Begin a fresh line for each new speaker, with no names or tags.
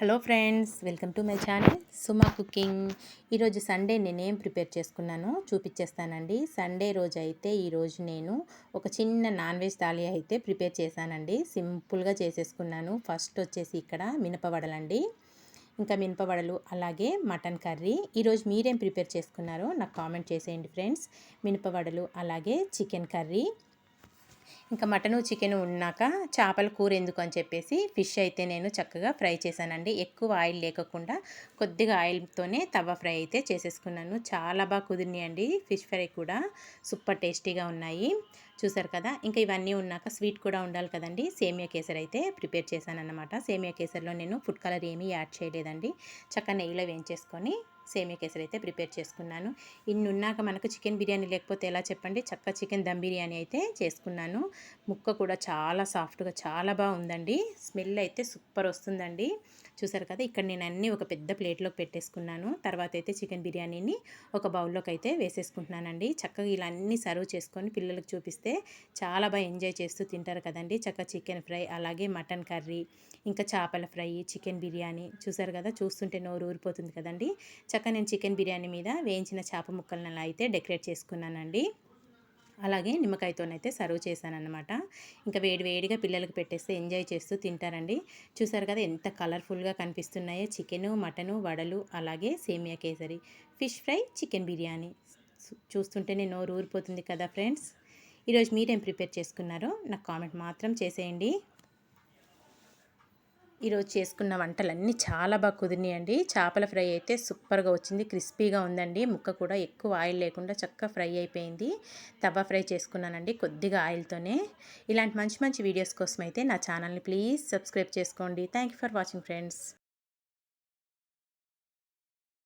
Hello friends welcome to my channel Suma cooking. ఈరోజు Sunday నేనేం prepare చేసుకున్నానో చూపించేస్తానండి సండే రోజు అయితే ఈరోజు నేను ఒక చిన్న నాన్ వెజ్ థాలీ అయితే ప్రిపేర్ చేశానండి. సింపుల్గా చేసేసుకున్నాను. ఫస్ట్ వచ్చేసి ఇక్కడ మినపవడలండి. ఇంకా మినపవడలు అలాగే మటన్ కర్రీ. ఈరోజు మీరేం ప్రిపేర్ చేసుకున్నారో నాకు కామెంట్ చేసేయండి ఫ్రెండ్స్. మినపవడలు అలాగే చికెన్ కర్రీ. ఇంకా మటను చికెన్ ఉన్నాక చేపల కూర ఎందుకు అని చెప్పేసి ఫిష్ అయితే నేను చక్కగా ఫ్రై చేశానండి. ఎక్కువ ఆయిల్ లేకుండా కొద్దిగా ఆయిల్తోనే తవ్వ ఫ్రై అయితే చేసేసుకున్నాను. చాలా బాగా కుదిరినాయండి ఫిష్ ఫ్రై కూడా. సూపర్ టేస్టీగా ఉన్నాయి. చూసారు కదా? ఇంకా ఇవన్నీ ఉన్నాక స్వీట్ కూడా ఉండాలి కదండి. సేమియా కేసర్ అయితే ప్రిపేర్ చేశానన్నమాట. సేమియా కేసర్లో నేను ఫుడ్ కలర్ ఏమీ యాడ్ చేయలేదండి. చక్కగా నెయ్యిలో వేయించేసుకొని సేమియా కేసరి అయితే ప్రిపేర్ చేసుకున్నాను. ఇన్ని ఉన్నాక మనకు చికెన్ బిర్యానీ లేకపోతే ఎలా చెప్పండి? చక్క చికెన్ దమ్ బిర్యానీ అయితే చేసుకున్నాను. ముక్క కూడా చాలా సాఫ్ట్గా చాలా బాగుందండి. స్మెల్ అయితే సూపర్ వస్తుందండి. చూసారు కదా ఇక్కడ నేను అన్నీ ఒక పెద్ద ప్లేట్లోకి పెట్టేసుకున్నాను. తర్వాత అయితే చికెన్ బిర్యానీని ఒక బౌల్లోకి అయితే వేసేసుకుంటున్నానండి. చక్కగా ఇలా అన్నీ సర్వ్ చేసుకొని పిల్లలకు చూపిస్తే చాలా బాగా ఎంజాయ్ చేస్తూ తింటారు కదండి. చక్కగా చికెన్ ఫ్రై అలాగే మటన్ కర్రీ ఇంకా చేపల ఫ్రై చికెన్ బిర్యానీ. చూసారు కదా చూస్తుంటే నోరు ఊరిపోతుంది కదండి. చక్క చక్కగా నేను చికెన్ బిర్యానీ మీద వేయించిన చేప ముక్కలను అలా అయితే డెకరేట్ చేసుకున్నానండి. అలాగే నిమ్మకాయతోనైతే సర్వ్ చేశానన్నమాట. ఇంకా వేడి వేడిగా పిల్లలకు పెట్టేస్తే ఎంజాయ్ చేస్తూ తింటారండి. చూసారు కదా ఎంత కలర్ఫుల్గా కనిపిస్తున్నాయో చికెను మటను వడలు అలాగే సేమియా kesari fish fry chicken biryani. చూస్తుంటేనే నోరు ఊరిపోతుంది కదా ఫ్రెండ్స్. ఈరోజు మీరేం ప్రిపేర్ చేసుకున్నారో నాకు కామెంట్ మాత్రం చేసేయండి. ఈరోజు చేసుకున్న వంటలన్నీ చాలా బాగా కుదిరినాయండి. చేపల ఫ్రై అయితే సూపర్గా వచ్చింది. క్రిస్పీగా ఉందండి. ముక్క కూడా ఎక్కువ ఆయిల్ లేకుండా చక్కగా ఫ్రై అయిపోయింది. తవ్వ ఫ్రై చేసుకున్నానండి కొద్దిగా ఆయిల్తోనే. ఇలాంటి మంచి మంచి వీడియోస్ కోసం అయితే నా ఛానల్ని ప్లీజ్ సబ్స్క్రైబ్ చేసుకోండి. Thank for watching friends.